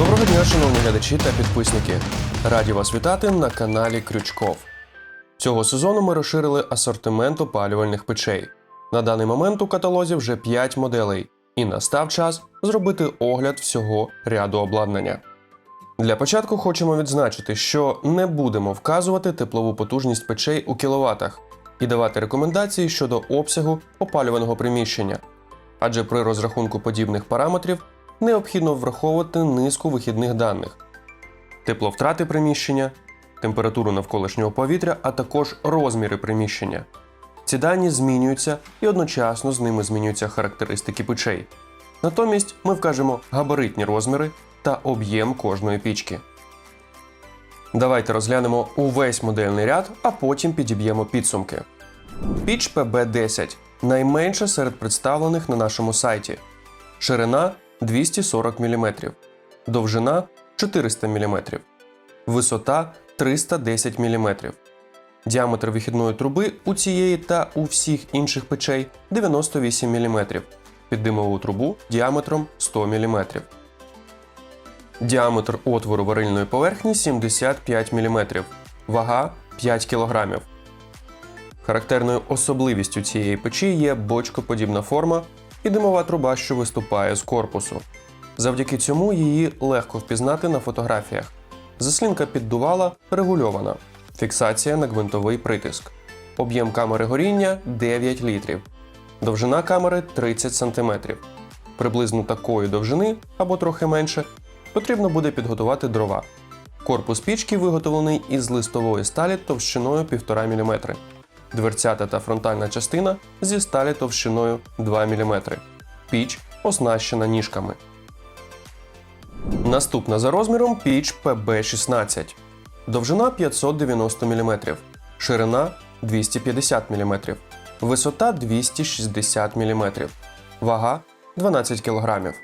Доброго дня, шановні глядачі та підписники. Раді вас вітати на каналі Крючков. Цього сезону ми розширили асортимент опалювальних печей. На даний момент у каталозі вже 5 моделей, і настав час зробити огляд всього ряду обладнання. Для початку хочемо відзначити, що не будемо вказувати теплову потужність печей у кіловатах і давати рекомендації щодо обсягу опалюваного приміщення, адже при розрахунку подібних параметрів необхідно враховувати низку вихідних даних: тепловтрати приміщення, температуру навколишнього повітря, а також розміри приміщення. Ці дані змінюються і одночасно з ними змінюються характеристики печей. Натомість ми вкажемо габаритні розміри та об'єм кожної пічки. Давайте розглянемо увесь модельний ряд, а потім підіб'ємо підсумки. Піч PB10 найменша серед представлених на нашому сайті. Ширина 240 мм, довжина 400 мм, висота 310 мм. Діаметр вихідної труби у цієї та у всіх інших печей 98 мм, під димову трубу діаметром 100 мм. Діаметр отвору варильної поверхні 75 мм, вага 5 кг. Характерною особливістю цієї печі є бочкоподібна форма і димова труба, що виступає з корпусу. Завдяки цьому її легко впізнати на фотографіях. Заслінка піддувала регульована, фіксація на гвинтовий притиск. Об'єм камери горіння 9 літрів. Довжина камери 30 см. Приблизно такої довжини або трохи менше потрібно буде підготувати дрова. Корпус пічки виготовлений із листової сталі товщиною 1,5 мм. Дверцята та фронтальна частина зі сталі товщиною 2 мм. Піч оснащена ніжками. Наступна за розміром піч PB16. Довжина 590 мм, ширина 250 мм, висота 260 мм, вага 12 кг.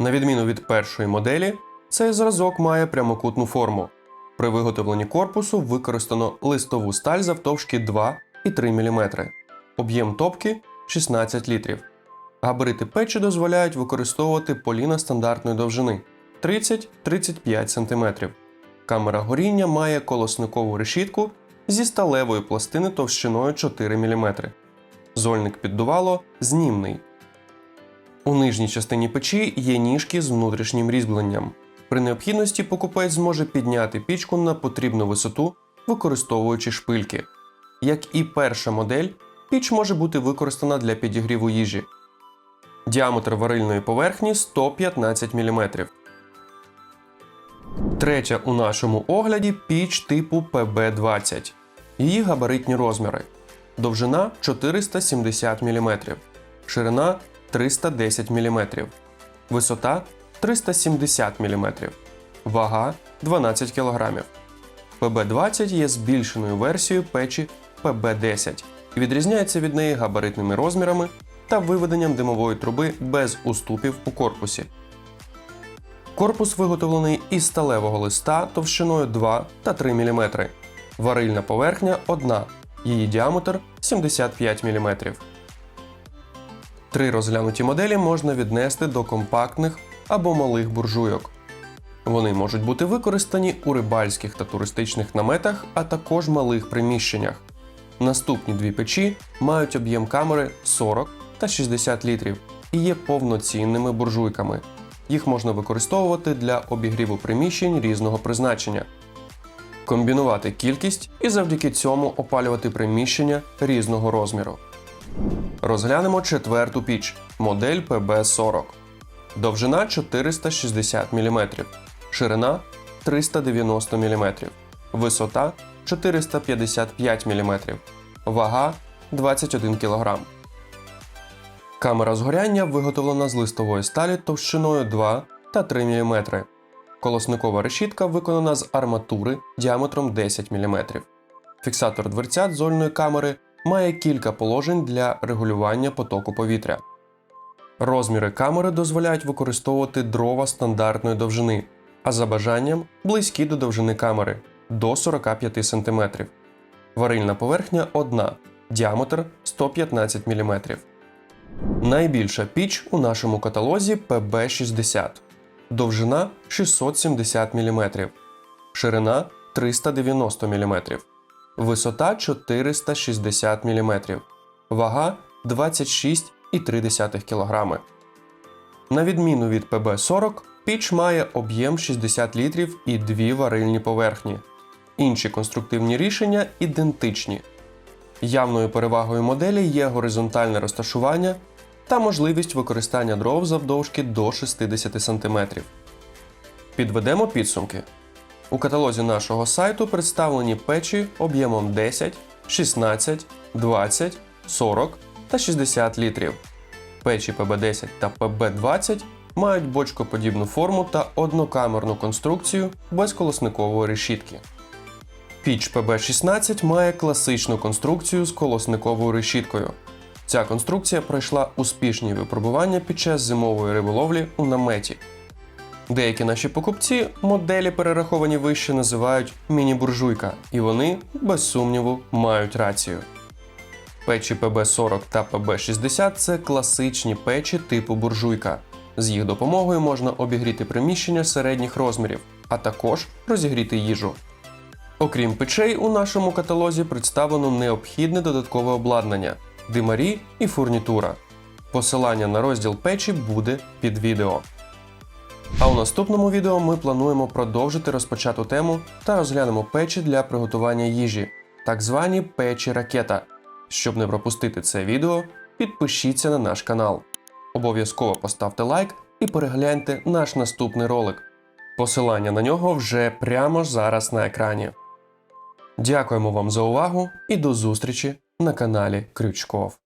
На відміну від першої моделі, цей зразок має прямокутну форму. При виготовленні корпусу використано листову сталь завтовшки 2 і 3 мм. Об'єм топки 16 літрів. Габарити печі дозволяють використовувати поліна стандартної довжини 30-35 см. Камера горіння має колосникову решітку зі сталевої пластини товщиною 4 мм. Зольник піддувало знімний. У нижній частині печі є ніжки з внутрішнім різьбленням. При необхідності покупець зможе підняти пічку на потрібну висоту, використовуючи шпильки. Як і перша модель, піч може бути використана для підігріву їжі. Діаметр варильної поверхні 115 мм. Третя у нашому огляді піч типу PB20. Її габаритні розміри. Довжина 470 мм, ширина 310 мм, висота 370 мм, вага 12 кг. PB20 є збільшеною версією печі PB10 і відрізняється від неї габаритними розмірами та виведенням димової труби без уступів у корпусі. Корпус виготовлений із сталевого листа товщиною 2 та 3 мм. Варильна поверхня одна, її діаметр 75 мм. Три розглянуті моделі можна віднести до компактних або малих буржуйок. Вони можуть бути використані у рибальських та туристичних наметах, а також малих приміщеннях. Наступні дві печі мають об'єм камери 40 та 60 літрів і є повноцінними буржуйками. Їх можна використовувати для обігріву приміщень різного призначення, комбінувати кількість і завдяки цьому опалювати приміщення різного розміру. Розглянемо четверту піч модель PB40. Довжина 460 мм, ширина 390 мм, висота 455 мм, вага 21 кг. Камера згоряння виготовлена з листової сталі товщиною 2 та 3 мм. Колосникова решітка виконана з арматури діаметром 10 мм. Фіксатор дверцят зольної камери має кілька положень для регулювання потоку повітря. Розміри камери дозволяють використовувати дрова стандартної довжини, а за бажанням близькі до довжини камери до 45 см. Варильна поверхня одна, діаметр 115 мм. Найбільша піч у нашому каталозі PB60. довжина 670 мм, ширина 390 мм, висота 460 мм, вага 26,3 кг. На відміну від ПБ-40, піч має об'єм 60 літрів і дві варильні поверхні. Інші конструктивні рішення ідентичні. Явною перевагою моделі є горизонтальне розташування та можливість використання дров завдовжки до 60 см. Підведемо підсумки. У каталозі нашого сайту представлені печі об'ємом 10, 16, 20, 40 та 60 літрів. Печі ПБ10 та ПБ20 мають бочкоподібну форму та однокамерну конструкцію без колосникової решітки. Піч ПБ16 має класичну конструкцію з колосниковою решіткою. Ця конструкція пройшла успішні випробування під час зимової риболовлі у наметі. Деякі наші покупці моделі, перераховані вище, називають міні-буржуйка, і вони, без сумніву, мають рацію. Печі ПБ40 та ПБ60 це класичні печі типу буржуйка. З їх допомогою можна обігріти приміщення середніх розмірів, а також розігріти їжу. Окрім печей, у нашому каталозі представлено необхідне додаткове обладнання, димарі і фурнітура. Посилання на розділ печі буде під відео. А у наступному відео ми плануємо продовжити розпочату тему та розглянемо печі для приготування їжі, так звані печі ракета. Щоб не пропустити це відео, підпишіться на наш канал. Обов'язково поставте лайк і перегляньте наш наступний ролик. Посилання на нього вже прямо зараз на екрані. Дякуємо вам за увагу і до зустрічі на каналі Крючков.